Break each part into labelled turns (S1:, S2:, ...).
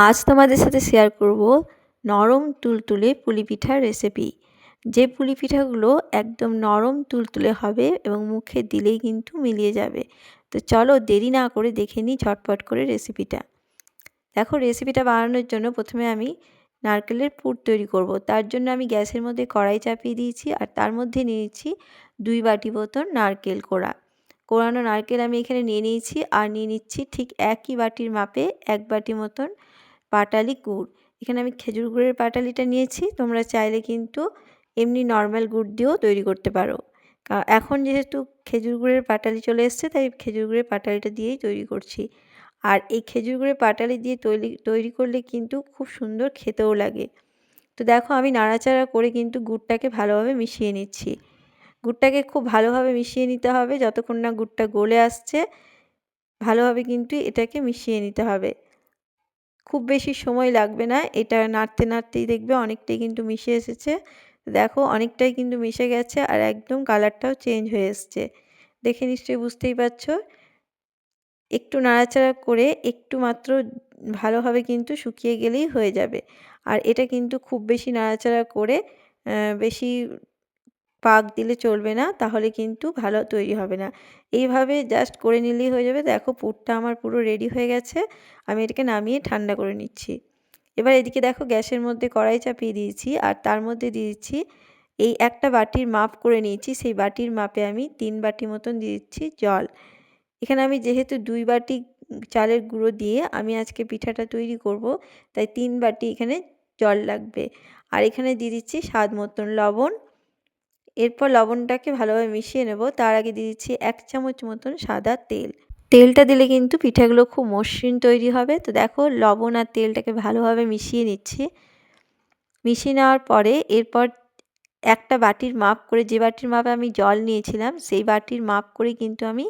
S1: আজ তোমাদের সাথে শেয়ার করব নরম তুলতুলে পুলি পিঠার রেসিপি যে পুলি পিঠাগুলো একদম নরম তুলতুলে হবে এবং মুখে দিলেই কিন্তু মিলিয়ে যাবে। তো চলো দেরি না করে দেখে নিই ঝটপট করে রেসিপিটা দেখো রেসিপিটা বানানোর জন্য প্রথমে আমি নারকেলের পুর তৈরি করব। তার জন্য আমি গ্যাসের মধ্যে কড়াই চাপিয়ে দিয়েছি আর তার মধ্যে নিয়েছি দুই বাটি মতন নারকেল কোড়া। কোড়ানো নারকেল আমি এখানে নিয়ে নিয়েছি আর নিয়ে নিচ্ছি ঠিক একই বাটির মাপে এক বাটি মতন পাটালি গুড়। এখানে আমি খেজুর গুড়ের পাটালিটা নিয়েছি। তোমরা চাইলে কিন্তু এমনি নর্মাল গুড় দিয়েও তৈরি করতে পারো। এখন যেহেতু খেজুর গুড়ের পাটালি চলে এসছে, তাই খেজুর গুড়ের পাটালিটা দিয়েই তৈরি করছি। আর এই খেজুর গুড়ের পাটালি দিয়ে তৈরি তৈরি করলে কিন্তু খুব সুন্দর খেতেও লাগে। তো দেখো আমি নাড়াচাড়া করে কিন্তু গুড়টাকে ভালোভাবে মিশিয়ে নিচ্ছি। গুড়টাকে খুব ভালোভাবে মিশিয়ে নিতে হবে। যতক্ষণ না গুড়টা গলে আসছে, ভালোভাবে কিন্তু এটাকে মিশিয়ে নিতে হবে। খুব বেশি সময় লাগবে না। এটা নাড়তে নাড়তেই দেখবে অনেকটাই কিন্তু মিশে এসেছে। দেখো অনেকটাই কিন্তু মিশে গেছে আর একদম কালারটাও চেঞ্জ হয়ে এসছে। দেখে নিশ্চয়ই বুঝতেই পারছ। একটু নাড়াচাড়া করে একটু মাত্র ভালোভাবে কিন্তু শুকিয়ে গেলেই হয়ে যাবে। আর এটা কিন্তু খুব বেশি নাড়াচাড়া করে বেশি পাক দিলে চলবে না, তাহলে কিন্তু ভালো তৈরি হবে না। এইভাবে জাস্ট করে নিলেই হয়ে যাবে। দেখো পুরটা আমার পুরো রেডি হয়ে গেছে, আমি এটাকে নামিয়ে ঠান্ডা করে নিচ্ছি। এবার এদিকে দেখো গ্যাসের মধ্যে কড়াই চাপিয়ে দিয়েছি, আর তার মধ্যে দিয়ে দিচ্ছি এই একটা বাটির মাপ করে নিয়েছি, সেই বাটির মাপে আমি তিন বাটি মতন দিয়ে দিচ্ছি জল। এখানে আমি যেহেতু দুই বাটি চালের গুঁড়ো দিয়ে আমি আজকে পিঠাটা তৈরি করব, তাই তিন বাটি এখানে জল লাগবে। আর এখানে দিয়ে দিচ্ছি স্বাদ মতন লবণ এরপর লবণটাকে ভালোভাবে মিশিয়ে নেব। তার আগে দিয়ে দিচ্ছি এক চামচ মতন সাদা তেল। তেলটা দিলে কিন্তু পিঠাগুলো খুব মসৃণ তৈরি হবে। তো দেখো, লবণ আর তেলটাকে ভালোভাবে মিশিয়ে নিচ্ছি। মিশিয়ে নেওয়ার পরে এরপর একটা বাটির মাপ করে, যে বাটির মাপে আমি জল নিয়েছিলাম, সেই বাটির মাপ করে কিন্তু আমি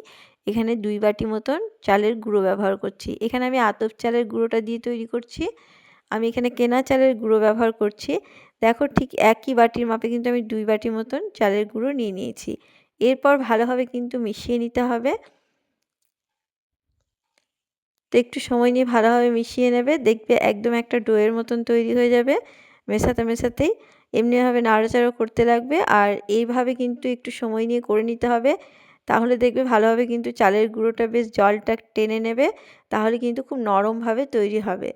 S1: এখানে দুই বাটি মতন চালের গুঁড়ো ব্যবহার করছি। এখানে আমি আতপ চালের গুঁড়োটা দিয়ে তৈরি করছি। আমি এখানে কেনা চালের গুঁড়ো ব্যবহার করছি। দেখো ঠিক একই বাটির মাপে কিন্তু আমি দুই বাটি মতন চালের গুঁড়ো নিয়ে নিয়েছি। এরপর ভালোভাবে কিন্তু মিশিয়ে নিতে হবে। তো একটু সময় নিয়ে ভালোভাবে মিশিয়ে নেবে, দেখবে একদম একটা ডোয়ের মতন তৈরি হয়ে যাবে মেশাতে মেশাতেই। এমনিভাবে নাড়াচাড়া করতে লাগবে আর এইভাবে কিন্তু একটু সময় নিয়ে করে নিতে হবে। তাহলে দেখবে ভালোভাবে কিন্তু চালের গুঁড়োটা বেশ জলটা টেনে নেবে, তাহলে কিন্তু খুব নরমভাবে তৈরি হবে।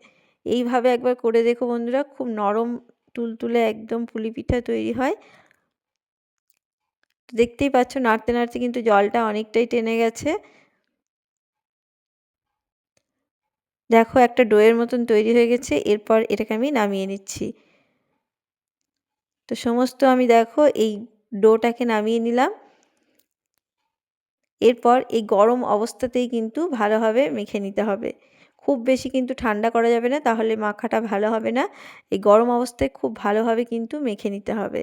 S1: এইভাবে একবার করে দেখো বন্ধুরা, খুব নরম তুলতুলে একদম পুলি পিঠা তৈরি হয়। দেখতেই পাচ্ছ নাড়তে নাড়তে কিন্তু জলটা অনেকটাই টেনে গেছে। দেখো একটা ডোয়ের মতন তৈরি হয়ে গেছে, এরপর এটাকে আমি নামিয়ে নিচ্ছি। তো সমস্ত আমি দেখো এই ডোটাকে নামিয়ে নিলাম। এরপর এই গরম অবস্থাতেই কিন্তু ভালোভাবে মেখে নিতে হবে। খুব বেশি কিন্তু ঠান্ডা করা যাবে না, তাহলে মাখাটা ভালো হবে না। এই গরম অবস্থায় খুব ভালোভাবে কিন্তু মেখে নিতে হবে।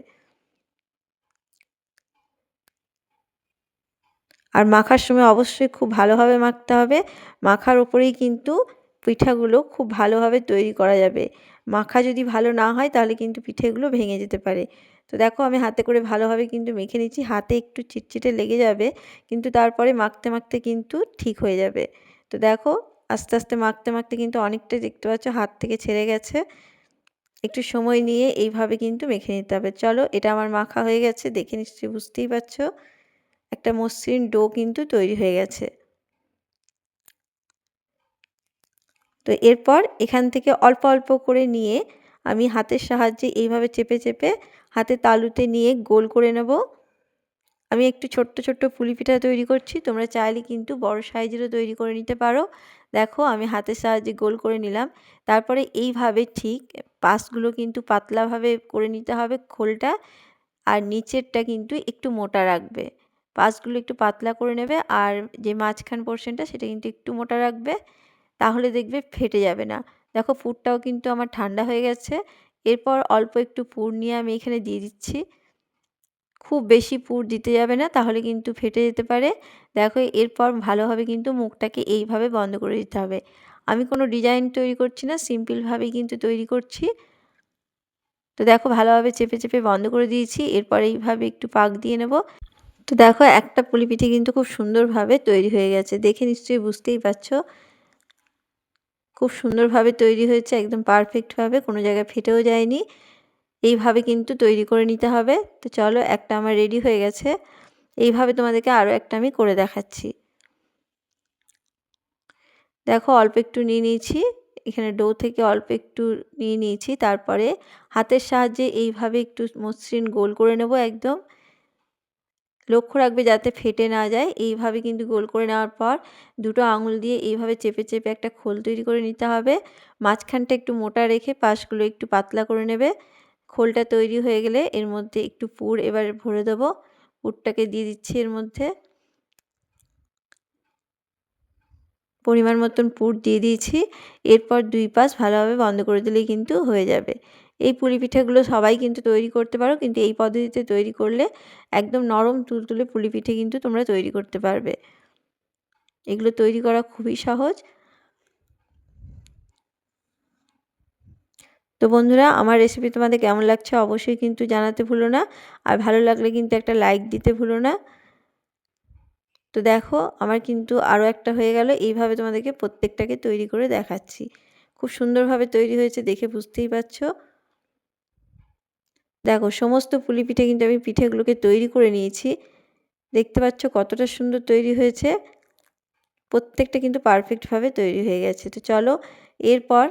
S1: আর মাখার সময় অবশ্যই খুব ভালোভাবে মাখতে হবে। মাখার ওপরেই কিন্তু পিঠাগুলো খুব ভালোভাবে তৈরি করা যাবে। মাখা যদি ভালো না হয়, তাহলে কিন্তু পিঠেগুলো ভেঙে যেতে পারে। তো দেখো, আমি হাতে করে ভালোভাবে কিন্তু মেখে নিচ্ছি। হাতে একটু চিটচিটে লেগে যাবে, কিন্তু তারপরে মাখতে মাখতে কিন্তু ঠিক হয়ে যাবে। তো দেখো আস্তে আস্তে মাখতে মাখতে কিন্তু অনেকটাই দেখতে পাচ্ছ হাত থেকে ছেড়ে গেছে। একটু সময় নিয়ে এইভাবে কিন্তু মেখে নিতে হবে। চলো, এটা আমার মাখা হয়ে গেছে, দেখে নিশ্চয়ই বুঝতেই পারছ। একটা মসৃণ ডো কিন্তু তৈরি হয়ে গেছে। তো এরপর এখান থেকে অল্প অল্প করে নিয়ে আমি হাতের সাহায্যে এইভাবে চেপে চেপে হাতে তালুতে নিয়ে গোল করে নেব। আমি একটু ছোট্ট ছোট্ট পুলি পিঠা তৈরি করছি। তোমরা চাইলে কিন্তু বড় সাইজেরও তৈরি করে নিতে পারো। দেখো, আমি হাতের সাহায্যে গোল করে নিলাম। তারপরে এইভাবে ঠিক পাশগুলো কিন্তু পাতলাভাবে করে নিতে হবে খোলটা। আর নিচেরটা কিন্তু একটু মোটা রাখবে। পাশগুলো একটু পাতলা করে নেবে। আর যে মাঝখান পোর্শনটা সেটা কিন্তু একটু মোটা রাখবে। তাহলে দেখবে ফেটে যাবে না। দেখো, পুরটাও কিন্তু আমার ঠান্ডা হয়ে গেছে। এরপর অল্প একটু পুর নিয়ে আমি এখানে দিয়ে দিচ্ছি। খুব বেশি পুর দিতে যাবে না, তাহলে কিন্তু ফেটে যেতে পারে। দেখো, এরপর ভালোভাবে কিন্তু মুখটাকে এইভাবে বন্ধ করে দিতে হবে। আমি কোনো ডিজাইন তৈরি করছি না সিম্পলভাবেই কিন্তু তৈরি করছি। তো দেখো, ভালোভাবে চেপে চেপে বন্ধ করে দিয়েছি, এরপর এইভাবে একটু পাক দিয়ে নেব। তো দেখো, একটা পুলিপিঠে কিন্তু খুব সুন্দরভাবে তৈরি হয়ে গেছে, দেখে নিশ্চয়ই বুঝতেই পারছ। খুব সুন্দরভাবে তৈরি হয়েছে, একদম পারফেক্টভাবে, কোনো জায়গায় ফেটেও যায়নি। এইভাবে কিন্তু তৈরি করে নিতে হবে। তো চলো একটা আমার রেডি হয়ে গেছে। এইভাবে তোমাদেরকে আরও একটা আমি করে দেখাচ্ছি। দেখো, অল্প একটু নিয়ে নিয়েছি। এখানে ডো থেকে অল্প একটু নিয়ে নিয়েছি। তারপরে হাতের সাহায্যে এইভাবে একটু মসৃণ গোল করে নেব একদম। লক্ষ্য রাখবে যাতে ফেটে না যায়। এইভাবে কিন্তু গোল করে নেওয়ার পর দুটো আঙুল দিয়ে এইভাবে চেপে চেপে একটা খোল তৈরি করে নিতে হবে। মাঝখানটা একটু মোটা রেখে পাশগুলো একটু পাতলা করে নেবে। খোলটা তৈরি হয়ে গেলে এর মধ্যে একটু পুর এবার ভরে দেবো। পুরটাকে দিয়ে দিচ্ছি এর মধ্যে। পরিমাণ মতন পুর দিয়ে দিয়েছি। এরপর দুই পাশ ভালোভাবে বন্ধ করে দিলেই কিন্তু হয়ে যাবে। এই পুলি পিঠেগুলো সবাই কিন্তু তৈরি করতে পারো, কিন্তু এই পদ্ধতিতে তৈরি করলে একদম নরম তুলতুলে পুলি পিঠে কিন্তু তোমরা তৈরি করতে পারবে। এগুলো তৈরি করা খুবই সহজ। তো বন্ধুরা, আমার রেসিপি তোমাদের কেমন লাগছে অবশ্যই কিন্তু জানাতে ভুলো না। আর ভালো লাগলে কিন্তু একটা লাইক দিতে ভুলো না। তো দেখো, আমার কিন্তু আরও একটা হয়ে গেল। এইভাবে তোমাদেরকে প্রত্যেকটাকে তৈরি করে দেখাচ্ছি। খুব সুন্দরভাবে তৈরি হয়েছে দেখে বুঝতেই পারছ। দেখো, সমস্ত পুলি পিঠে কিন্তু আমি পিঠেগুলোকে তৈরি করে নিয়েছি। দেখতে পাচ্ছ কতটা সুন্দর তৈরি হয়েছে। প্রত্যেকটা কিন্তু পারফেক্টভাবে তৈরি হয়ে গেছে। তো চলো, এরপর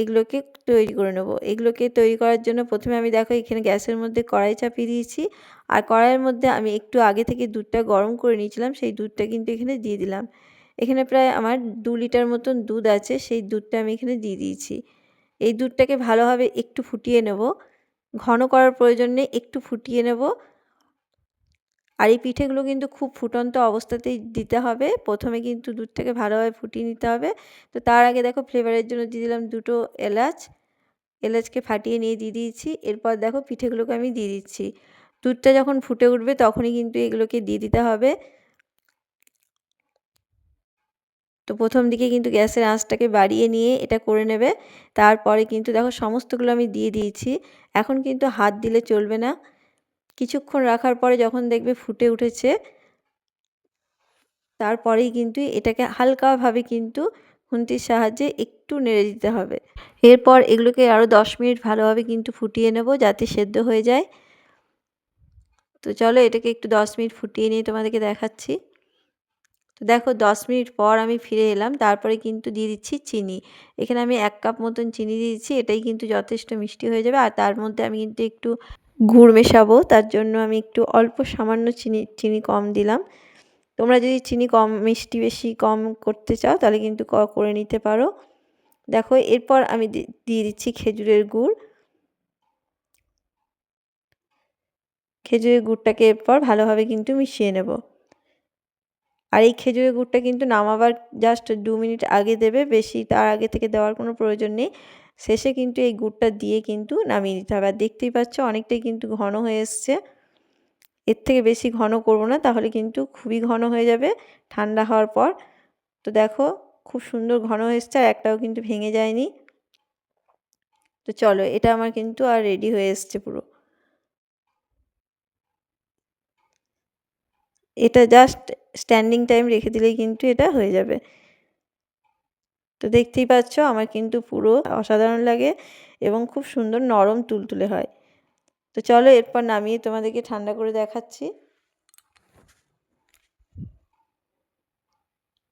S1: এগুলোকে তৈরি করে নেব। এগুলোকে তৈরি করার জন্য প্রথমে আমি দেখো এখানে গ্যাসের মধ্যে কড়াই চাপিয়ে দিয়েছি। আর কড়াইয়ের মধ্যে আমি একটু আগে থেকে দুধটা গরম করে নিয়েছিলাম, সেই দুধটা কিন্তু এখানে দিয়ে দিলাম। এখানে প্রায় আমার দু লিটার মতন দুধ আছে, সেই দুধটা আমি এখানে দিয়ে দিয়েছি। এই দুধটাকে ভালোভাবে একটু ফুটিয়ে নেব। ঘন করার প্রয়োজন নেই, একটু ফুটিয়ে নেব। আর এই পিঠেগুলো কিন্তু খুব ফুটন্ত অবস্থাতেই দিতে হবে। প্রথমে কিন্তু দুধটাকে ভালোভাবে ফুটিয়ে নিতে হবে। তো তার আগে দেখো ফ্লেভারের জন্য দিয়ে দিলাম দুটো এলাচ। এলাচকে ফাটিয়ে নিয়ে দিয়ে দিয়েছি। এরপর দেখো পিঠেগুলোকে আমি দিয়ে দিচ্ছি। দুধটা যখন ফুটে উঠবে তখনই কিন্তু এগুলোকে দিয়ে দিতে হবে। তো প্রথম দিকে কিন্তু গ্যাসের আঁচটাকে বাড়িয়ে নিয়ে এটা করে নেবে। তারপরে কিন্তু দেখো সমস্তগুলো আমি দিয়ে দিয়েছি। এখন কিন্তু হাত দিলে চলবে না। কিছুক্ষণ রাখার পরে যখন দেখবে ফুটে উঠেছে, তারপরেই কিন্তু এটাকে হালকাভাবে কিন্তু খুন্তির সাহায্যে একটু নেড়ে দিতে হবে। এরপর এগুলোকে আরও দশ মিনিট ভালোভাবে কিন্তু ফুটিয়ে নেব যাতে সেদ্ধ হয়ে যায়। তো চলো এটাকে একটু দশ মিনিট ফুটিয়ে নিয়ে তোমাদেরকে দেখাচ্ছি। তো দেখো দশ মিনিট পর আমি ফিরে এলাম, তারপরে কিন্তু দিয়ে দিচ্ছি চিনি। এখানে আমি এক কাপ মতন চিনি দিয়েছি এটাই কিন্তু যথেষ্ট মিষ্টি হয়ে যাবে। আর তার মধ্যে আমি কিন্তু একটু গুড় মেশাবো, তার জন্য আমি একটু অল্প সামান্য চিনি চিনি কম দিলাম। তোমরা যদি চিনি কম, মিষ্টি বেশি কম করতে চাও, তাহলে কিন্তু করে নিতে পারো। দেখো, এরপর আমি দিয়ে দিচ্ছি খেজুরের গুড়। খেজুরের গুড়টাকে এরপর ভালোভাবে কিন্তু মিশিয়ে নেব। আর এই খেজুরের গুড়টা কিন্তু নামাবার জাস্ট দু মিনিট আগে দেবে, বেশি তার আগে থেকে দেওয়ার কোনো প্রয়োজন নেই। শেষে কিন্তু এই গুড়টা দিয়ে কিন্তু নামিয়ে নিতে হবে। আর দেখতেই পাচ্ছ অনেকটাই কিন্তু ঘন হয়ে এসছে। এর থেকে বেশি ঘন করব না, তাহলে কিন্তু খুবই ঘন হয়ে যাবে ঠান্ডা হওয়ার পর। তো দেখো খুব সুন্দর ঘন হয়ে এসছে আর একটাও কিন্তু ভেঙে যায়নি। তো চলো এটা আমার কিন্তু আর রেডি হয়ে এসছে পুরো। এটা জাস্ট স্ট্যান্ডিং টাইম রেখে দিলেই কিন্তু এটা হয়ে যাবে। তো দেখতেই পাচ্ছ আমার কিন্তু পুরো অসাধারণ লাগে এবং খুব সুন্দর নরম তুলতুলে হয়। তো চলো এরপর নামিয়ে তোমাদেরকে ঠান্ডা করে দেখাচ্ছি।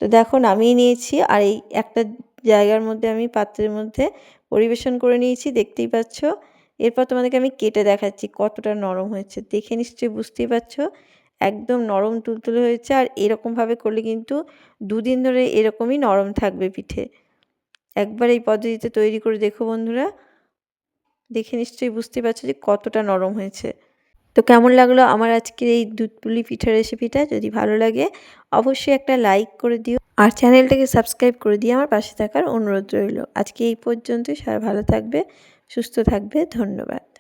S1: তো দেখো নামিয়ে নিয়েছি আর এই একটা জায়গার মধ্যে আমি পাত্রের মধ্যে পরিবেশন করে নিয়েছি, দেখতেই পাচ্ছ। এরপর তোমাদেরকে আমি কেটে দেখাচ্ছি কতটা নরম হয়েছে, দেখে নিশ্চয়ই বুঝতেই পারছ। একদম নরম তুলতুলে হয়েছে আর এরকমভাবে করলে কিন্তু দুদিন ধরে এরকমই নরম থাকবে পিঠে। একবার এই পদ্ধতিতে তৈরি করে দেখো বন্ধুরা। দেখে নিশ্চয়ই বুঝতে পারছ যে কতটা নরম হয়েছে। তো কেমন লাগল আমার আজকের এই দুধ পুলি পিঠা রেসিপিটা যদি ভালো লাগে, অবশ্যই একটা লাইক করে দিও। আর চ্যানেলটাকে সাবস্ক্রাইব করে দিয়ে আমার পাশে থাকার অনুরোধ রইল। আজকে এই পর্যন্তই। সবাই ভালো থাকবে, সুস্থ থাকবে। ধন্যবাদ।